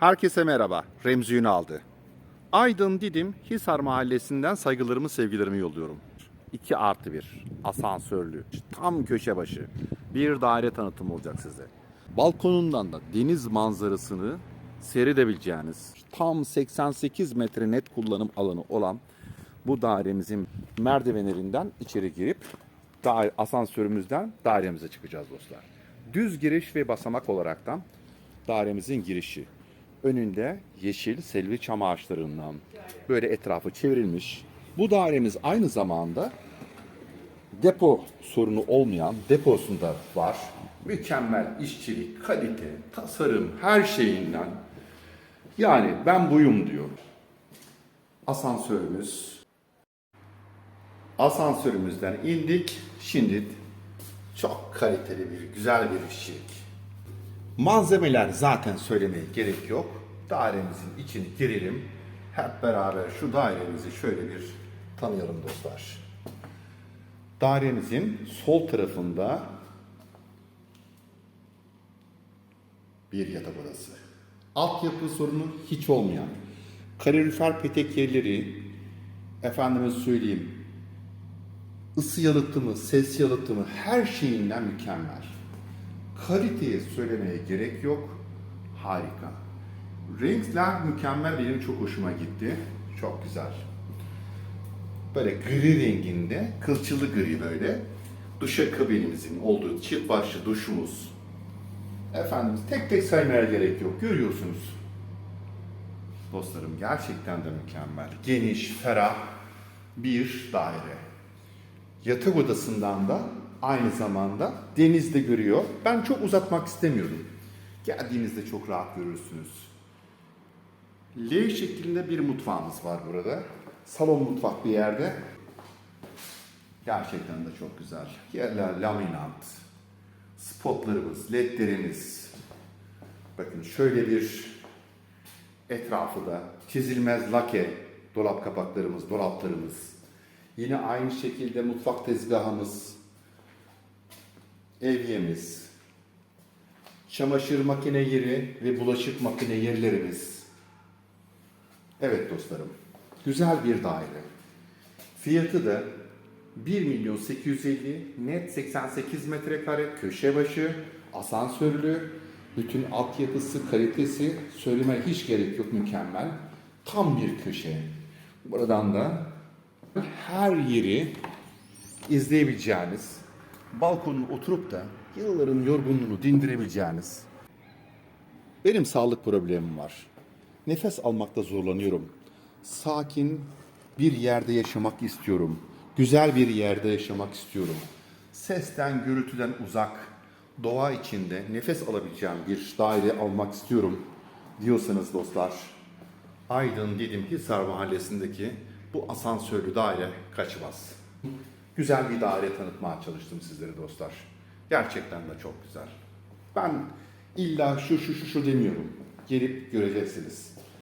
Herkese merhaba. Remzi Ünal'dı. Aydın Didim Hisar Mahallesi'nden saygılarımı sevgilerimi yolluyorum. 2 artı 1 asansörlü tam köşe başı bir daire tanıtımı olacak size. Balkonundan da deniz manzarasını seyredebileceğiniz tam 88 metre net kullanım alanı olan bu dairemizin merdivenlerinden içeri girip daire, asansörümüzden dairemize çıkacağız dostlar. Düz giriş ve basamak olaraktan dairemizin girişi. Önünde yeşil selvi çam ağaçlarından böyle etrafı çevrilmiş. Bu dairemiz aynı zamanda depo sorunu olmayan deposunda var. Mükemmel işçilik, kalite, tasarım her şeyinden. Yani ben buyum diyor. Asansörümüz. Asansörümüzden indik. Şimdi çok kaliteli bir, güzel bir işçilik. Malzemeler zaten söylemeye gerek yok. Dairemizin içini girelim. Hep beraber şu dairemizi şöyle bir tanıyalım dostlar. Dairemizin sol tarafında bir yatak odası. Altyapı sorunu hiç olmayan, kalorifer petek yerleri, efendime söyleyeyim, ısı yalıtımı, ses yalıtımı her şeyinden mükemmel. Kaliteyi söylemeye gerek yok. Harika. Renkler mükemmel benim çok hoşuma gitti. Çok güzel. Böyle gri renginde, kılçılı gri böyle. Duşakabinimizin olduğu çift başlı duşumuz. Efendimiz tek tek saymaya gerek yok. Görüyorsunuz. Dostlarım gerçekten de mükemmel. Geniş, ferah bir daire. Yatak odasından da aynı zamanda denizde görüyor. Ben çok uzatmak istemiyorum. Geldiğinizde çok rahat görürsünüz. L şeklinde bir mutfağımız var burada. Salon mutfak bir yerde. Gerçekten de çok güzel. Yerler laminat. Spotlarımız, ledlerimiz. Bakın şöyle bir etrafı da çizilmez lake dolap kapaklarımız, dolaplarımız. Yine aynı şekilde mutfak tezgahımız, evyemiz, çamaşır makine yeri ve bulaşık makine yerlerimiz. Evet dostlarım, güzel bir daire. Fiyatı da 1 milyon 850 net 88 metrekare köşe başı asansörlü bütün altyapısı kalitesi söylemeye hiç gerek yok mükemmel tam bir köşe buradan da her yeri izleyebileceğiniz balkonun oturup da yılların yorgunluğunu dindirebileceğiniz benim sağlık problemim var. Nefes almakta zorlanıyorum. Sakin bir yerde yaşamak istiyorum. Güzel bir yerde yaşamak istiyorum. Sesten, gürültüden uzak, doğa içinde nefes alabileceğim bir daire almak istiyorum diyorsanız dostlar. Aydın Didim Hisar Mahallesi'ndeki bu asansörlü daire kaçmaz. Güzel bir daire tanıtmaya çalıştım sizlere dostlar. Gerçekten de çok güzel. Ben illa şu şu şu şu demiyorum. Gelip göreceksiniz.